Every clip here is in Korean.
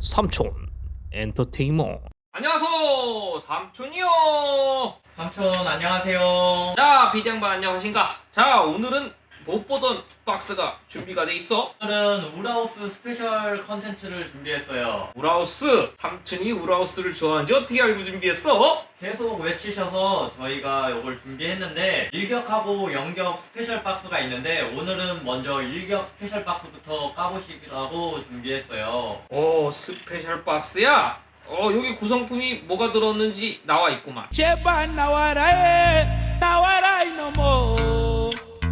삼촌 엔터테인먼트 안녕하세요 삼촌이요. 삼촌 안녕하세요. 자 비대양반 안녕하신가 자 오늘은 못 보던 박스가 준비가 돼 있어 오늘은 우라우스 스페셜 컨텐츠를 준비했어요. 우라우스 삼촌이 우라우스를 좋아하는지 어떻게 알고 준비했어? 계속 외치셔서 저희가 이걸 준비했는데 일격하고 영격 스페셜 박스가 있는데 오늘은 먼저 일격 스페셜 박스부터 까보시라고 준비했어요. 오 스페셜 박스야 어 여기 구성품이 뭐가 들었는지 나와 있구만 제발 나와라에 나와라 이놈아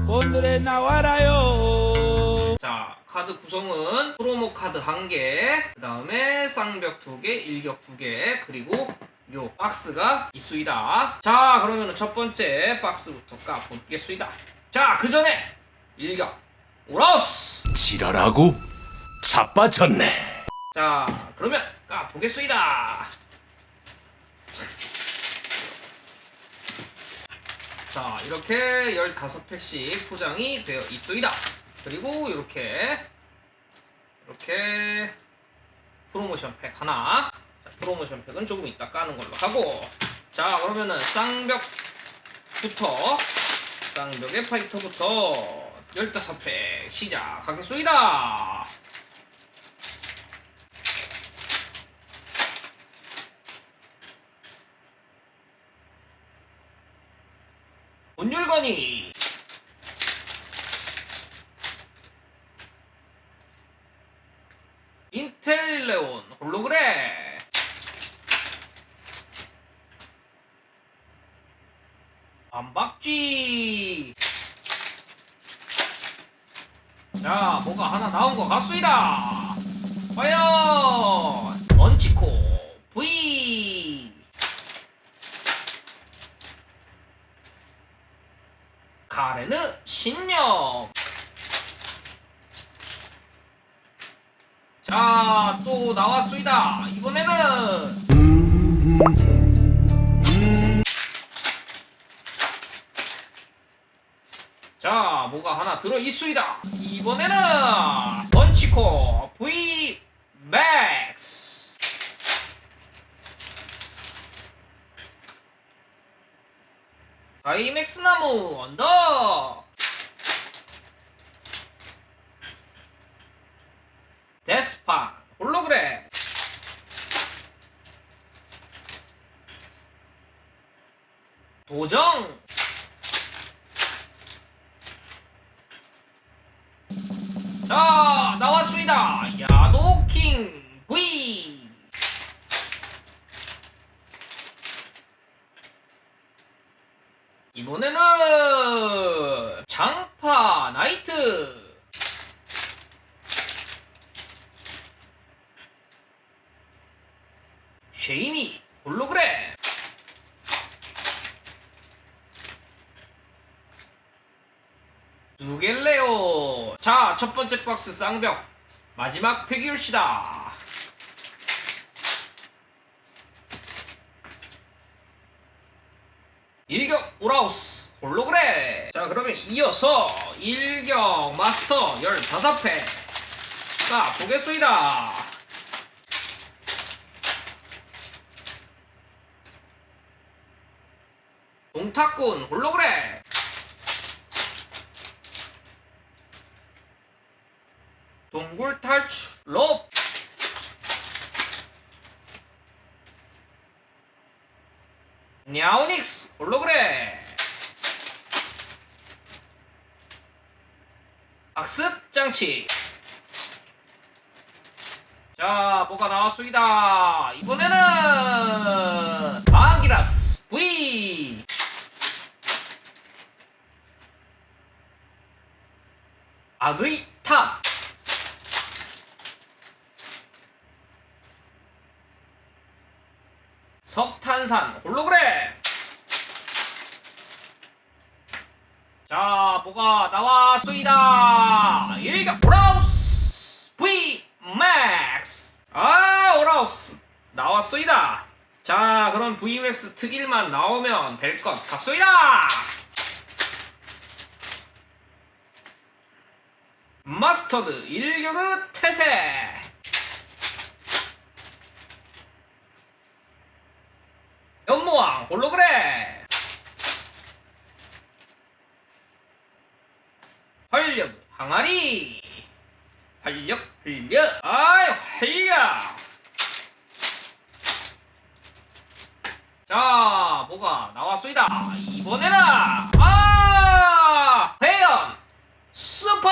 오늘의 나와라요. 자 카드 구성은 프로모 카드 1개 그 다음에 쌍벽 2개 일격 2개 그리고 요 박스가 있수이다. 자 그러면 첫 번째 박스부터 까보겠수이다. 자그 전에 일격 오라우스! 지랄하고 자빠졌네. 자 그러면 까보겠수이다 자 이렇게 15팩씩 포장이 되어 있소이다. 그리고 이렇게 이렇게 프로모션 팩 하나. 자, 프로모션 팩은 조금 이따 까는 걸로 하고. 자 그러면은 쌍벽부터 쌍벽의 파이터부터 15팩 시작하겠소이다 온율건이 인텔레온 홀로그램. 안박쥐. 자 뭐가 하나 나온 것 같소이다. 과연 먼치코 V 카레는 신념 자, 또 나왔소이다. 이번에는 자, 뭐가 하나 들어 있소이다. 이번에는 번치코 V 맥 스. 다이맥스 나무 언더. 데스파 홀로그램 도정 이번에는 장파 나이트. 쉐이미 홀로그램. 두갤레오 자 첫 번째 박스 쌍벽. 마지막 폐기울시다. 일격 오라우스 홀로그램 자 그러면 이어서 일격 마스터 15회 자 보겠소이다. 동탁군 홀로그램 동굴 탈출 롭. 냐오닉스 홀로그램 학습 장치. 자 뭐가 나왔습니다. 이번에는 마기라스 V 악의 탑. 석탄산 홀로그램. 자 뭐가 나왔소이다 그런 VMAX 특일만 나오면 될 것 같소이다! 마스터드 일격의 태세! 연모왕 홀로그램! 활력 항아리! 활력 활력! 아이 활력! 자 뭐가 나왔소이다. 이번에는 아 회원 슈퍼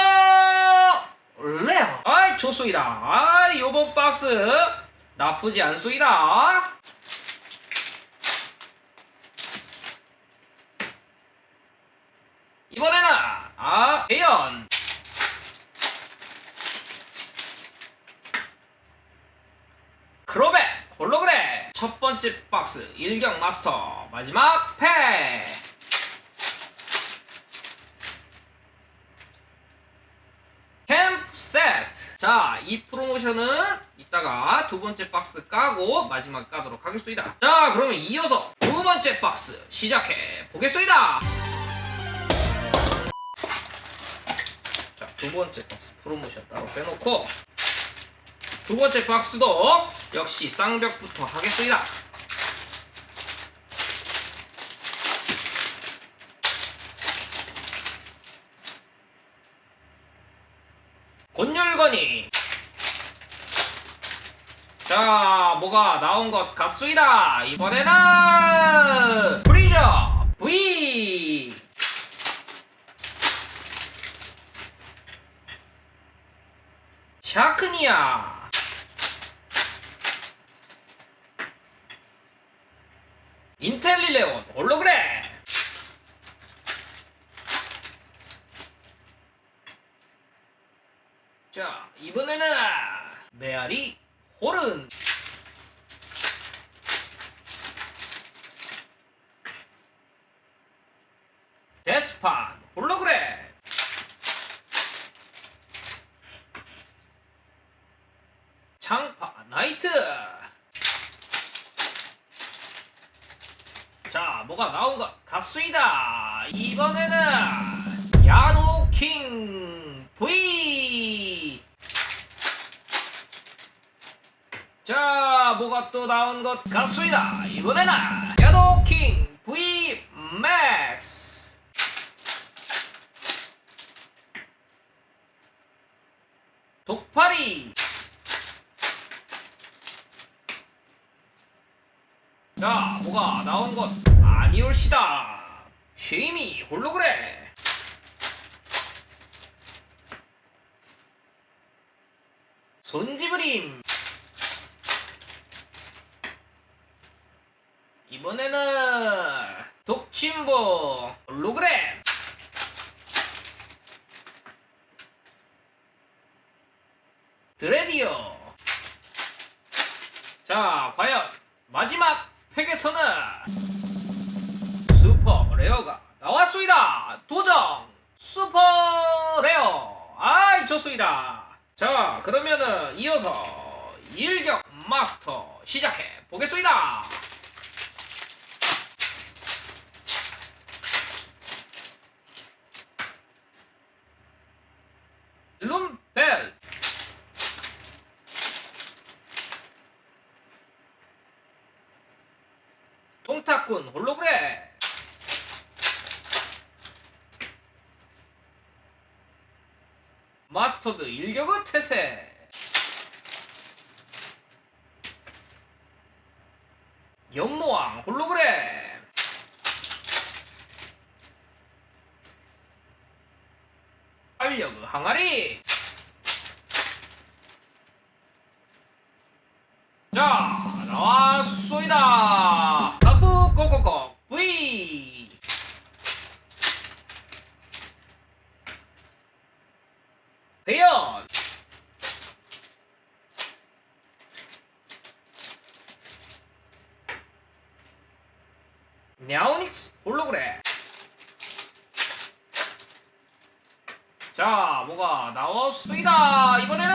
레어 아이 좋소이다. 아이 요번 박스 나쁘지 않소이다. 이번에는 아 회원 크로베 홀로그램 첫 번째 박스 일격 마스터. 마지막 팩 캠프 세트. 자 이 프로모션은 이따가 두 번째 박스 까고 마지막 까도록 하겠습니다. 자 그러면 이어서 두 번째 박스 시작해 보겠습니다. 자 두 번째 박스 프로모션 따로 빼놓고 두 번째 박스도 역시 쌍벽부터 하겠습니다. 곤율건이. 자 뭐가 나온 것 같소이다. 이번에는 브리저 V. 샤크니아 인텔리레온 홀로그램 자 이번에는 메아리 호른! 데스판 홀로그램 창파 나이트 자 뭐가 나온 것 같습니다. 이번에는 야노킹 V 자 뭐가 또 나온 것 같습니다. 이번에는 야노킹 V 맥스. 독파리. 자, 뭐가 나온 것 아니올시다. 쉐이미 홀로그램. 손지브림. 이번에는 독침보 홀로그램. 드레디오. 자, 과연 마지막 팩에서는 슈퍼 레어가 나왔습니다. 도전 슈퍼 레어. 아이 좋습니다. 자 그러면은 이어서 일격 마스터 시작해 보겠습니다. 룸벨 동탁군 홀로그램 마스터드 일격의 태세. 연모왕 홀로그램. 알력 항아리 냐오닉스 홀로그램. 자 뭐가 나왔습니다. 이번에는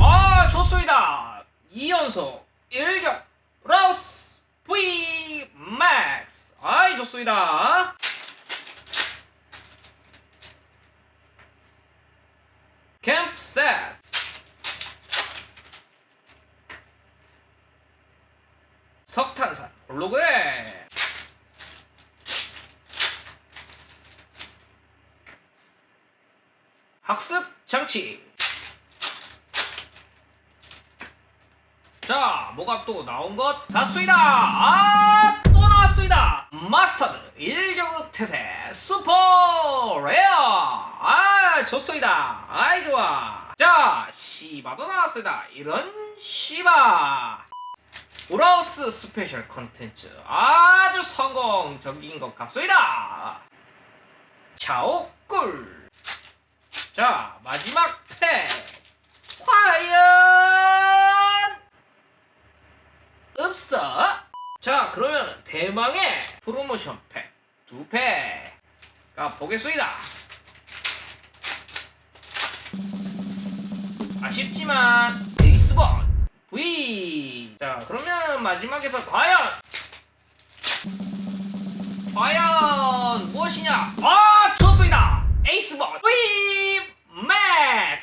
아 좋습니다. 2연속 1격 라우스 V 맥스 아이 좋습니다. 캠프 셋. 석탄산 홀로그램 학습 장치. 자, 뭐가 또 나온 것 같습니다. 아, 또 나왔습니다. 마스터드 일격 태세 슈퍼 레어. 아, 좋습니다. 아이 좋아. 자, 시바도 나왔습니다. 이런 시바. 우라우스 스페셜 컨텐츠 아주 성공적인 것 같습니다. 차오꿀. 자, 마지막 팩. 과연 없어. 자, 그러면 대망의 프로모션 팩 두 팩. 가 보겠습니다. 아쉽지만 에이스본 V. 자, 그러면 마지막에서 과연 과연 무엇이냐? 아, 좋습니다. 에이스본 V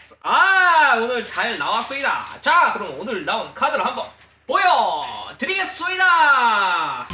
맥스. 아, 오늘 잘 나왔습니다. 자, 그럼 오늘 나온 카드를 한번 보여드리겠습니다.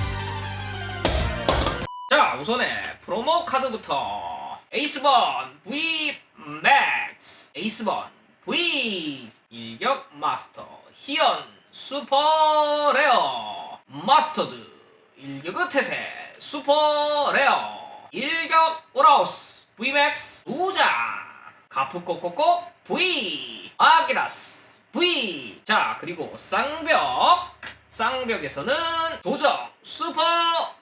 자, 우선에 프로모 카드부터 에이스본 V 맥스, 에이스본 V 일격 마스터 희연 슈퍼 레어 마스터드 일격의 태세 슈퍼 레어 일격 오라우스 V 맥스 우자 가프코코코 V. 아기라스. V. 자 그리고 쌍벽. 쌍벽에서는 도적 슈퍼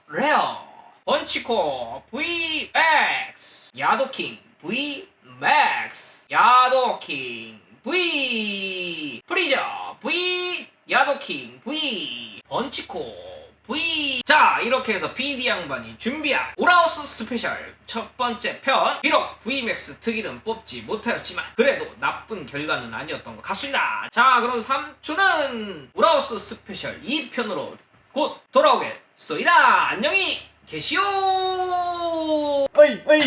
레어. 번치코. V. X. 야도킹. V. Max. 야도킹. V. 프리저. V. 야도킹. V. 번치코 V. 자 이렇게 해서 PD 양반이 준비한 오라우스 스페셜 첫 번째 편. 비록 VMAX 특일은 뽑지 못하였지만 그래도 나쁜 결과는 아니었던 것 같습니다. 자 그럼 3초는 오라우스 스페셜 2편으로 곧 돌아오겠습니다. 안녕히 계시오. 어이 어이